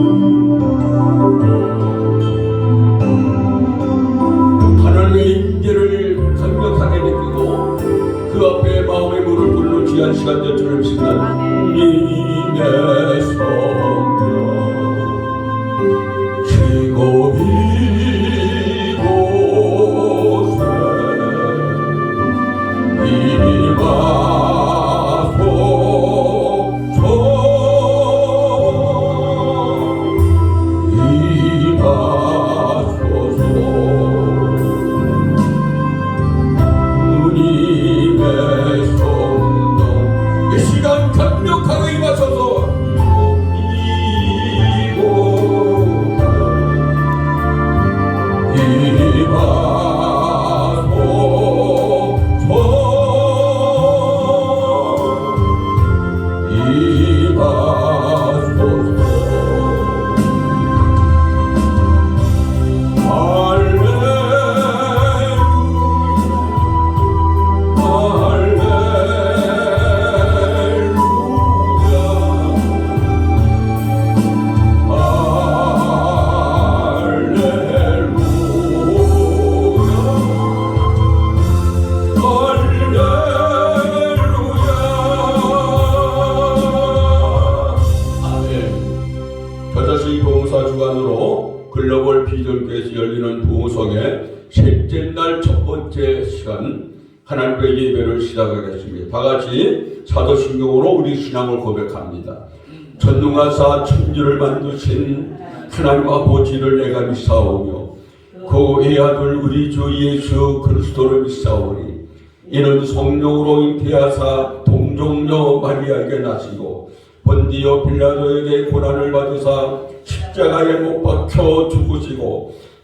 하 아 성의 셋째 날 첫 번째 시간 하나님의 예배를 시작하겠습니다. 다 같이 사도신경으로 우리 신앙을 고백합니다. 전능하사 천지를 만드신 하나님 아버지를 내가 믿사오며 그 외아들 우리 주 예수 그리스도를 믿사오니 이는 성령으로 잉태하사 동정녀 마리아에게 나시고 본디오 빌라도에게 고난을 받으사 십자가에 못 박혀 죽으시고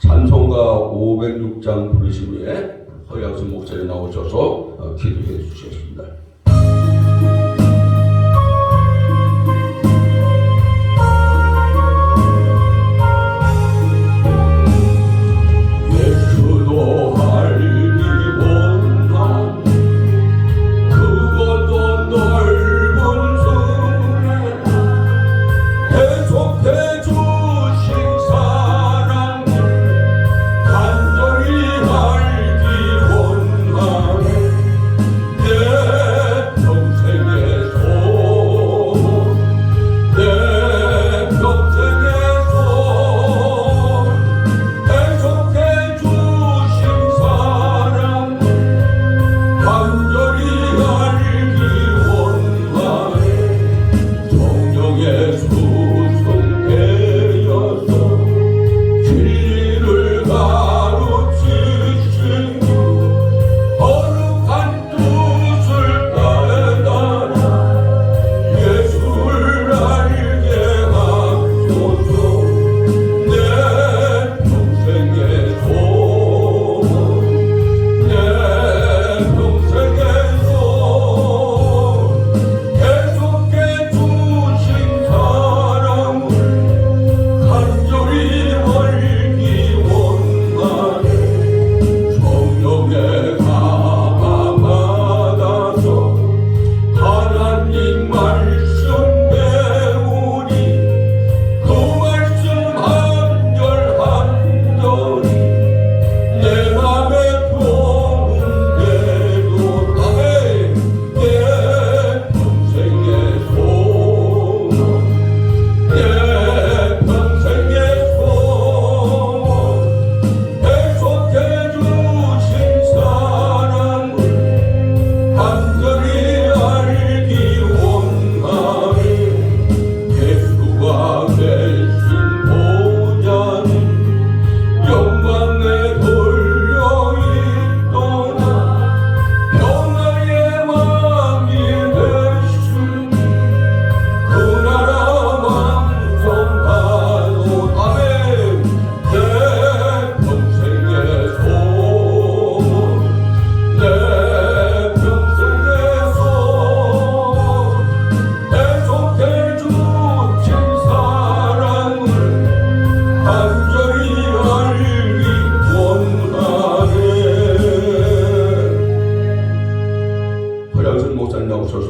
찬송가 506장 부르심 후에 허양수 목사님 나오셔서 어, 기도해 주셨습니다.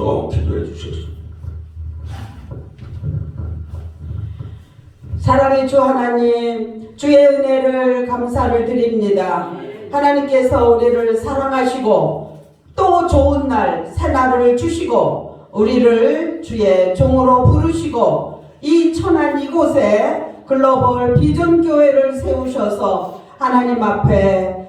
주셔서 기도해 주셨습니다. 사랑의 주 하나님, 주의 은혜를 감사를 드립니다. 하나님께서 우리를 사랑하시고 또 좋은 날, 새날을 주시고 우리를 주의 종으로 부르시고 이 천안 이곳에 글로벌 비전교회를 세우셔서 하나님 앞에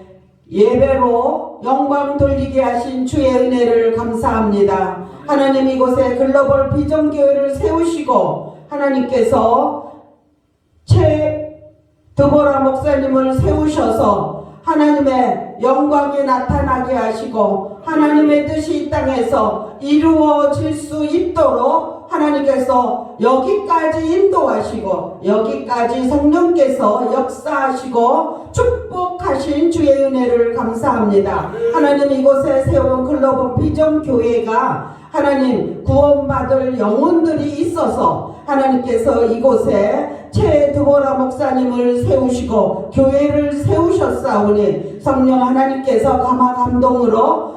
예배로 영광 돌리게 하신 주의 은혜를 감사합니다. 하나님 이곳에 글로벌 비전 교회를 세우시고 하나님께서 최 드보라 목사님을 세우셔서 하나님의 영광이 나타나게 하시고 하나님의 뜻이 이 땅에서 이루어질 수 있도록 하나님께서 여기까지 인도하시고 여기까지 성령께서 역사하시고 축복 하신 주의 은혜를 감사합니다. 하나님 이곳에 세운 글로벌 비전 교회가 하나님 구원받을 영혼들이 있어서 하나님께서 이곳에 최드보라 목사님을 세우시고 교회를 세우셨사오니 성령 하나님께서 감화 감동으로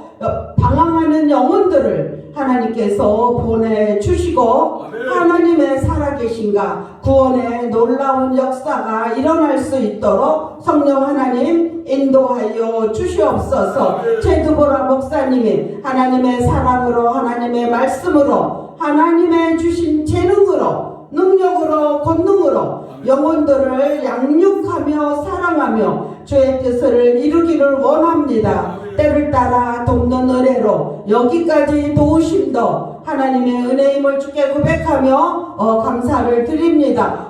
방황하는 영혼들을 하나님께서 보내주시고 하나님의 살아계신가 구원의 놀라운 역사가 일어날 수 있도록 성령 하나님 인도하여 주시옵소서 최드보라 목사님이 하나님의 사랑으로 하나님의 말씀으로 하나님의 주신 재능으로 능력으로 권능으로 영혼들을 양육하며 사랑하며 주의 뜻을 이루기를 원합니다. 때를 따라 돕는 은혜로 여기까지 도우심도 하나님의 은혜임을 주께 고백하며 어, 감사를 드립니다.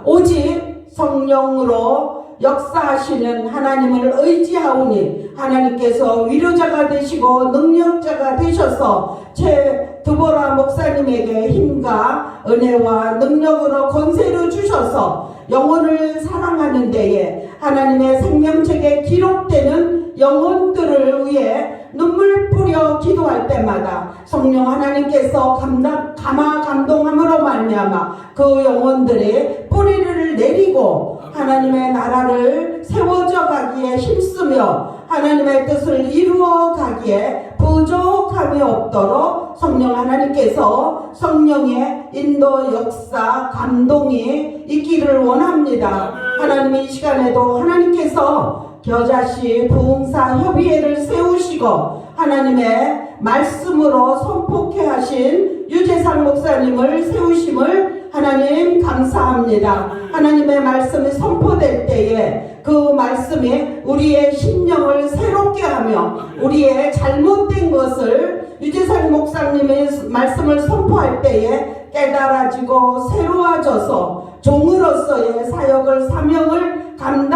오직 성령으로 역사하시는 하나님을 의지하오니 하나님께서 위로자가 되시고 능력자가 되셔서 제 드보라 목사님에게 힘과 은혜와 능력으로 권세를 주셔서 영혼을 사랑하는 데에 하나님의 생명책에 기록되는 영혼들을 위해 눈물 뿌려 기도할 때마다 성령 하나님께서 감당, 감화 감동함으로 말미암아 그 영혼들이 뿌리를 내리고 하나님의 나라를 세워져 가기에 힘쓰며 하나님의 뜻을 이루어 가기에 부족함이 없도록 성령 하나님께서 성령의 인도 역사 감동이 있기를 원합니다. 하나님 이 시간에도 하나님께서 겨자씨 부흥사 협의회를 세우시고 하나님의 말씀으로 선포케 하신 유재상 목사님을 세우심을 하나님 감사합니다. 하나님의 말씀이 선포될 때에 그 말씀이 우리의 심령을 새롭게 하며 우리의 잘못된 것을 유재상 목사님의 말씀을 선포할 때에 깨달아지고 새로워져서 종으로서의 사역을 사명을 감당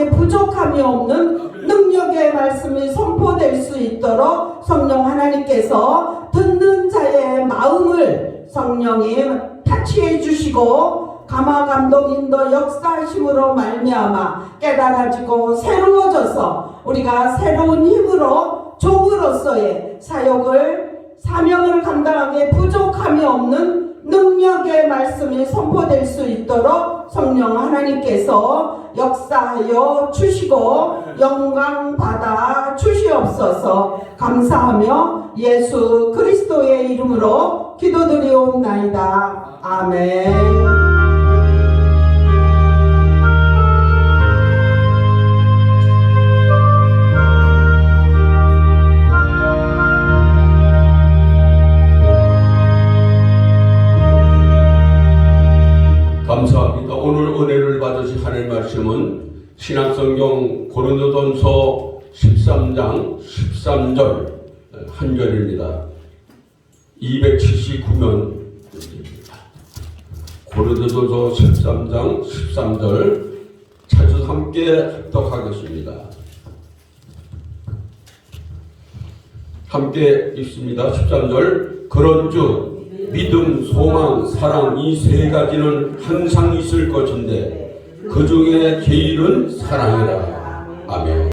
하게 부족함이 없는 능력의 말씀이 선포될 수 있도록 성령 하나님께서 듣는 자의 마음을 성령이 타치해 주시고 감화 감동 인도 역사하심으로 말미암아 깨달아지고 새로워져서 우리가 새로운 힘으로 종으로서의 사역을 사명을 감당하기에 부족함이 없는 능력의 말씀이 선포될 수 있도록 성령 하나님께서 역사하여 주시고 영광 받아 주시옵소서 감사하며 예수 그리스도의 이름으로 기도드리옵나이다. 아멘. 말씀은 신약성경 고린도전서 13장 13절 한 절입니다. 279면 고린도전서 13장 13절 찾아 함께 합독하겠습니다. 함께 읽습니다. 13절 그런즉 믿음, 소망, 사랑 이 세 가지는 항상 있을 것인데 그 중에 제일은 사랑이라. 아멘.